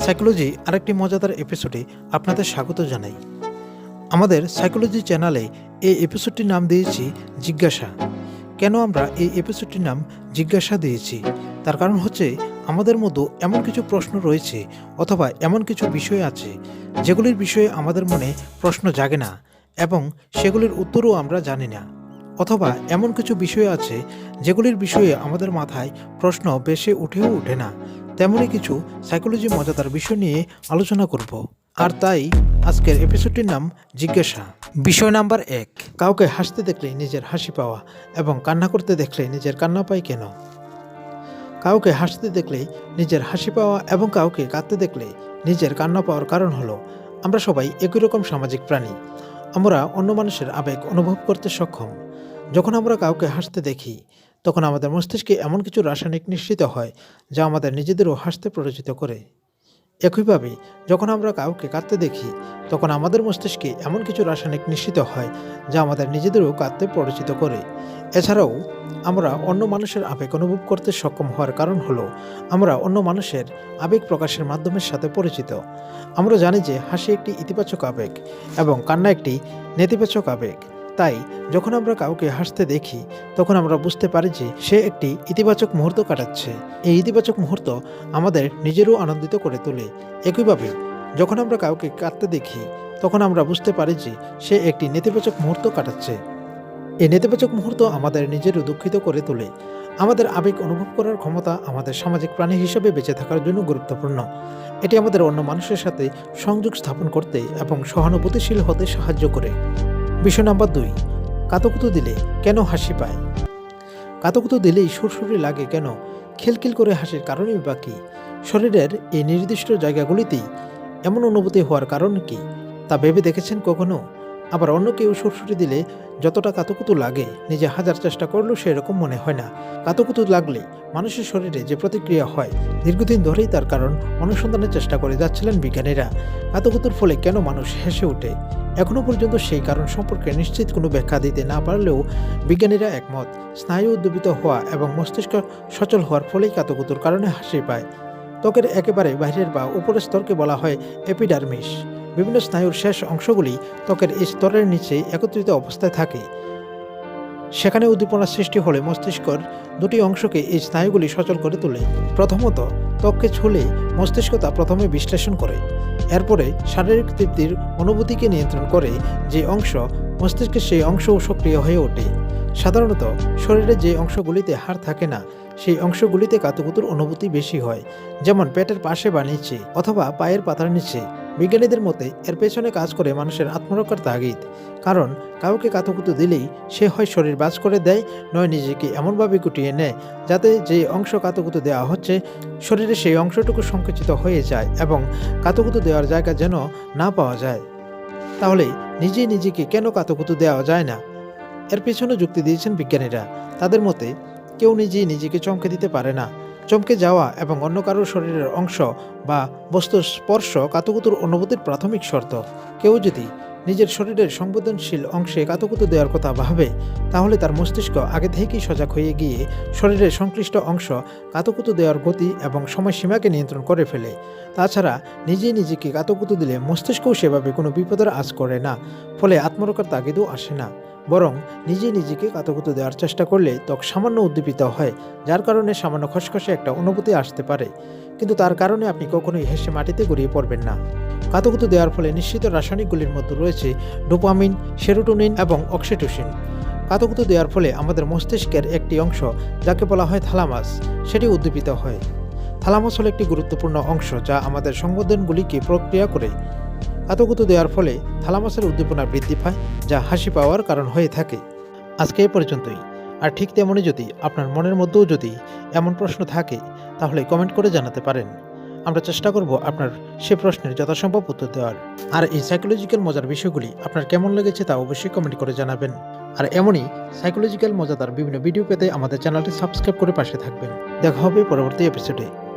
Psychology আরেকটি মজাদার এপিসোডে আপনাদের স্বাগত জানাই। আমাদের সাইকোলজি চ্যানেলে এই এপিসোডটির নাম দিয়েছি জিজ্ঞাসা। কেন আমরা এই এপিসোডটির নাম জিজ্ঞাসা দিয়েছি? তার কারণ হচ্ছে আমাদের মধ্যে এমন কিছু প্রশ্ন রয়েছে অথবা এমন কিছু বিষয় আছে যেগুলির বিষয়ে আমাদের মনে প্রশ্ন জাগে না এবং সেগুলির উত্তরও আমরা জানি না। অথবা এমন কিছু বিষয় আছে যেগুলির বিষয়ে আমাদের মাথায় প্রশ্ন বেশি উঠেও ওঠে না তেমনই কিছু সাইকোলজি মজাদার বিষয় নিয়ে আলোচনা করব। আর তাই আজকের এপিসোডটির নাম জিজ্ঞাসা। বিষয় নাম্বার এক, কাউকে হাসতে দেখলে নিজের হাসি পাওয়া এবং কান্না করতে দেখলে নিজের কান্না পাই কেন? কাউকে হাসতে দেখলে নিজের হাসি পাওয়া এবং কাউকে কাঁদতে দেখলে নিজের কান্না পাওয়ার কারণ হলো, আমরা সবাই একই রকম সামাজিক প্রাণী। আমরা অন্য মানুষের আবেগ অনুভব করতে সক্ষম। যখন আমরা কাউকে হাসতে দেখি তখন আমাদের মস্তিষ্কে এমন কিছু রাসায়নিক নিশ্চিত হয় যা আমাদের নিজেদেরও হাসতে প্ররোচিত করে। একইভাবে, যখন আমরা কাউকে কাঁদতে দেখি, তখন আমাদের মস্তিষ্কে এমন কিছু রাসায়নিক নিশ্চিত হয় যা আমাদের নিজেদেরও কাঁদতে প্ররোচিত করে। এছাড়াও, আমরা অন্য মানুষের আবেগ অনুভব করতে সক্ষম হওয়ার কারণ হলো, আমরা অন্য মানুষের আবেগ প্রকাশের মাধ্যমের সাথে পরিচিত। আমরা জানি যে হাসি একটি ইতিবাচক আবেগ এবং কান্না একটি নেতিবাচক আবেগ। তাই যখন আমরা কাউকে হাসতে দেখি, তখন আমরা বুঝতে পারি যে সে একটি ইতিবাচক মুহূর্ত কাটাচ্ছে। এই ইতিবাচক মুহূর্ত আমাদের নিজেরও আনন্দিত করে তোলে। একইভাবে, যখন আমরা কাউকে কাঁদতে দেখি, তখন আমরা বুঝতে পারি যে সে একটি নেতিবাচক মুহূর্ত কাটাচ্ছে। এই নেতিবাচক মুহূর্ত আমাদের নিজেরও দুঃখিত করে তোলে। আমাদের আবেগ অনুভব করার ক্ষমতা আমাদের সামাজিক প্রাণী হিসেবে বেঁচে থাকার জন্য গুরুত্বপূর্ণ। এটি আমাদের অন্য মানুষের সাথে সংযোগ স্থাপন করতে এবং সহানুভূতিশীল হতে সাহায্য করে। বিষয় নাম্বার দুই, কাতকুতো দিলে কেন হাসি পায়? কাতকুতো দিলেই সুরসুরি লাগে কেন? খিলখিল করে হাসির কারণই বা কী? শরীরের এই নির্দিষ্ট জায়গাগুলিতেই এমন অনুভূতি হওয়ার কারণ কি? তা ভেবে দেখেছেন কখনো? আবার অন্য কেউ সুরসুরি দিলে যতটা কাতকুতু লাগে, নিজে হাজার চেষ্টা করলেও সেরকম মনে হয় না। কাতকুতু লাগলে মানুষের শরীরে যে প্রতিক্রিয়া হয়, দীর্ঘদিন ধরেই তার কারণ অনুসন্ধানের চেষ্টা করে যাচ্ছিলেন বিজ্ঞানীরা। কাতকুতুর ফলে কেন মানুষ হেসে ওঠে? এখনও পর্যন্ত সেই কারণ সম্পর্কে নিশ্চিত কোনো ব্যাখ্যা দিতে না পারলেও বিজ্ঞানীরা একমত, স্নায়ু উদ্দীপিত হওয়া এবং মস্তিষ্ক সচল হওয়ার ফলেই কাতকুতুর কারণে হাসি পায়। ত্বকের একেবারে বাইরের বা উপরের স্তরকে বলা হয় এপিডার্মিস। বিভিন্ন স্নায়ুর শেষ অংশগুলি ত্বকের স্তরের নিচে একত্রিত অবস্থায় থাকে। সেখানে উদ্দীপনা সৃষ্টি হলে মস্তিষ্কর দুটি অংশকে এই স্নায়ুগুলি সচল করে তোলে। প্রথমত, ত্বককে ছুলে মস্তিষ্ক তা প্রথমে বিশ্লেষণ করে। এরপরে শারীরিক তৃপ্তির অনুভূতিকে নিয়ন্ত্রণ করে যে অংশ মস্তিষ্কের সেই অংশও সক্রিয় হয়ে ওঠে। সাধারণত, শরীরে যে অংশগুলিতে হাড় থাকে না, সেই অংশগুলিতে কাতুকুতুর অনুভূতি বেশি হয়, যেমন পেটের পাশে বা নিচে, অথবা পায়ের পাতার নিচে। বিজ্ঞানীদের মতে, এর পেছনে কাজ করে মানুষের আত্মরক্ষার তাগিদ। কারণ, কাউকে কাতুকুতু দিলেই সে হয় শরীর বাজ করে দেয়, নয় নিজেকে এমনভাবে গুটিয়ে নেয় যাতে যে অংশ কাতুকুতু দেওয়া হচ্ছে, শরীরে সেই অংশটুকু সংকুচিত হয়ে যায় এবং কাতুকুতু দেওয়ার জায়গা যেন না পাওয়া যায়। তাহলে নিজে নিজেকে কেন কাতুকুতু দেওয়া যায় না? এর পেছনে যুক্তি দিয়েছেন বিজ্ঞানীরা। তাদের মতে, কেউ নিজেই নিজেকে চমকে দিতে পারে না। চমকে যাওয়া এবং অন্য কারোর শরীরের অংশ বা বস্তুর স্পর্শ কাতুকুতুর অনুভূতির প্রাথমিক শর্ত। কেউ যদি নিজের শরীরের সংবেদনশীল অংশে কাতুকুতু দেওয়ার কথা ভাবে, তাহলে তার মস্তিষ্ক আগে থেকেই সজাগ হয়ে গিয়ে শরীরের সংশ্লিষ্ট অংশ কাতুকুতু দেওয়ার গতি এবং সময়সীমাকে নিয়ন্ত্রণ করে ফেলে। তাছাড়া নিজে নিজেকে কাতুকুতু দিলে মস্তিষ্কও সেভাবে কোনো বিপদের আজ করে না, ফলে আত্মরক্ষার তাগিদও আসে না। বরং নিজে নিজেকে কাতকুতু দেওয়ার চেষ্টা করলে ত্বক সামান্য উদ্দীপিত হয়, যার কারণে সামান্য খসখসে একটা অনুভূতি আসতে পারে। কিন্তু তার কারণে আপনি কখনোই হেসে মাটিতে গড়িয়ে পড়বেন না। কাতকুতু দেওয়ার ফলে নিশ্চিত রাসায়নিকগুলির মধ্যে রয়েছে ডোপামিন, সেরোটোনিন এবং অক্সিটোসিন। কাতকুতু দেওয়ার ফলে আমাদের মস্তিষ্কের একটি অংশ, যাকে বলা হয় থালামাস, সেটি উদ্দীপিত হয়। থালামাস হলো একটি গুরুত্বপূর্ণ অংশ যা আমাদের সংবেদনগুলিকে প্রক্রিয়া করে। কাতকুতু দেওয়ার ফলে থালামাসের উদ্দীপনা বৃদ্ধি পায়, যা হাসি পাওয়ার কারণ হয়ে থাকে। আজকে এ পর্যন্তই। আর ঠিক তেমনই যদি আপনার মনের মধ্যেও যদি এমন প্রশ্ন থাকে, তাহলে কমেন্ট করে জানাতে পারেন। আমরা চেষ্টা করব আপনার সে প্রশ্নের যথাসম্ভব উত্তর দেওয়ার। আর এই সাইকোলজিক্যাল মজার বিষয়গুলি আপনার কেমন লেগেছে তা অবশ্যই কমেন্ট করে জানাবেন। আর এমনই সাইকোলজিক্যাল মজাদার বিভিন্ন ভিডিও পেতে আমাদের চ্যানেলটি সাবস্ক্রাইব করে পাশে থাকবেন। দেখা হবে পরবর্তী এপিসোডে